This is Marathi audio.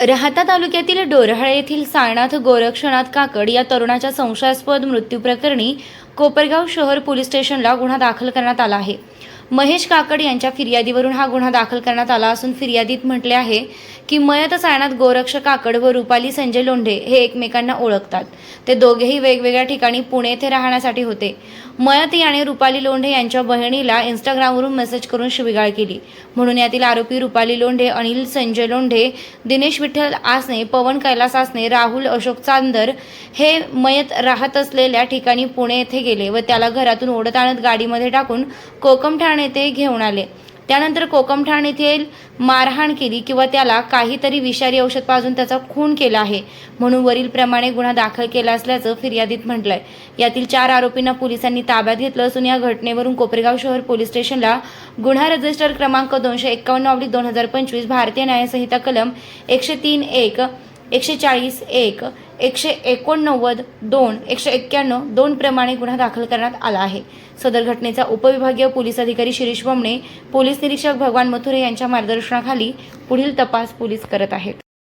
राहता तालुक्यातील डोरहाळे येथील सायनाथ गोरक्षनाथ काकड या तरुणाच्या संशयास्पद मृत्यूप्रकरणी कोपरगाव शहर पोलीस स्टेशनला गुन्हा दाखल करण्यात आला आहे. महेश काकड यांच्या फिर्यादीवरून हा गुन्हा दाखल करण्यात आला असून फिर्यादीत म्हटले आहे की मयत सायनात गोरक्ष काकड व रुपाली संजय लोंढे हे एकमेकांना ओळखतात. ते दोघेही वेगवेगळ्या ठिकाणी पुणे येथे राहण्यासाठी होते. मयत याने रुपाली लोंढे यांच्या बहिणीला इंस्टाग्रामवरून मेसेज करून शिवीगाळ केली. म्हणून यातील आरोपी रुपाली लोंढे अनिल संजय लोंढे दिनेश विठ्ठल आसने पवन कैलास आसने राहुल अशोक चांदर हे मयत राहत असलेल्या ठिकाणी पुणे येथे गेले व त्याला घरातून ओढत आणत गाडीमध्ये टाकून कोकम ठाणे येथे घेऊन आले. त्यानंतर कोकमठाण येथील मारहाण केली किंवा त्याला काहीतरी विषारी औषध पाजून त्याचा खून केला आहे म्हणून वरीलप्रमाणे गुन्हा दाखल केला असल्याचं फिर्यादीत म्हटलंय. यातील चार आरोपींना पोलिसांनी ताब्यात घेतलं असून या घटनेवरून कोपरेगाव शहर पोलीस स्टेशनला गुन्हा रजिस्टर क्रमांक दोनशे एक्कावन्न ऑब्लिक दोन हजार पंचवीस भारतीय न्यायसंहिता कलम एकशे तीन एक एकशे चाळीस एक एकशे एकोणनव्वद दोन एकशे एक्क्याण्णव दोन प्रमाणे गुन्हा दाखल करण्यात आला आहे. सदर घटनेचा उपविभागीय पोलीस अधिकारी शिरीष बमणे पोलीस निरीक्षक भगवान मथुरे यांच्या मार्गदर्शनाखाली पुढील तपास पोलीस करत आहेत.